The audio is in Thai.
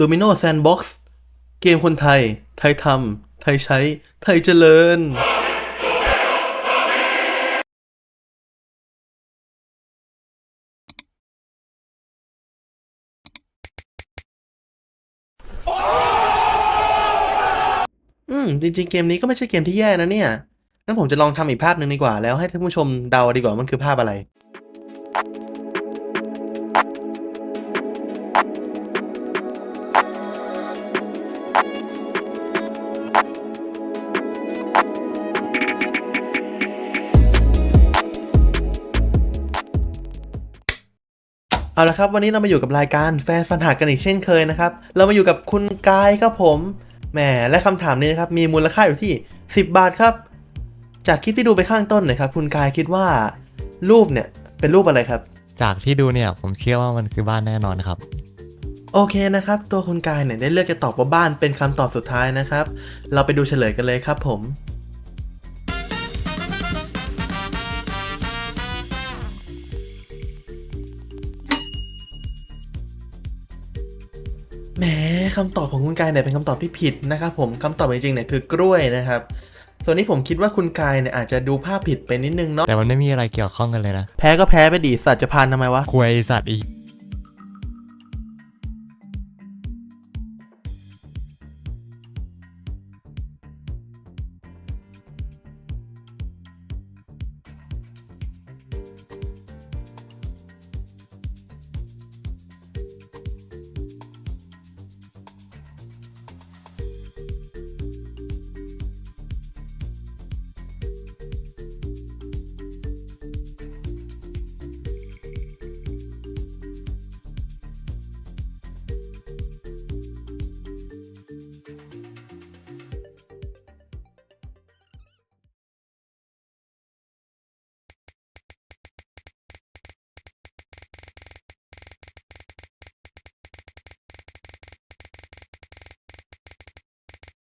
Domino Sandbox เกมคนไทย ไทยทำไทยใช้ ไทยเจริญอืม จริงๆ เกมนี้ก็ไม่ใช่เกมที่แย่นะเนี่ยงั้นผมจะลองทำอีกภาพหนึ่งดีกว่า แล้วให้ท่านผู้ชมเดาดีกว่ามันคือภาพอะไร เอาละครับวันนี้เรามาอยู่กับรายการแฟนฟันหักกันอีกเช่นเคยนะครับ เรามาอยู่กับคุณกายครับผมแหมและคำถามนี้นะครับมีมูลค่าอยู่ที่ 10 บาทครับ จากคลิปที่ดูไปข้างต้นนะครับ คุณกายคิดว่า รูปเนี่ยเป็นรูปอะไรครับ จากที่ดูเนี่ยผมเชื่อว่ามันคือบ้านแน่นอนครับ โอเคนะครับ ตัวคุณกายเนี่ยได้เลือกจะตอบว่าบ้านเป็นคำตอบสุดท้ายนะครับ เราไปดูเฉลยกันเลยครับผม แหมคำตอบของคุณกายเนี่ยเป็นคำตอบที่ผิดนะครับผมคำตอบจริงๆเนี่ยคือกล้วยนะครับส่วนนี้ผมคิดว่าคุณกายเนี่ยอาจจะดูภาพผิดไปนิดนึงเนาะแต่มันไม่มีอะไรเกี่ยวข้องกันเลยนะ แพ้ก็แพ้ไปดีสัตว์จะพานทำไมวะควยสัตว์อีก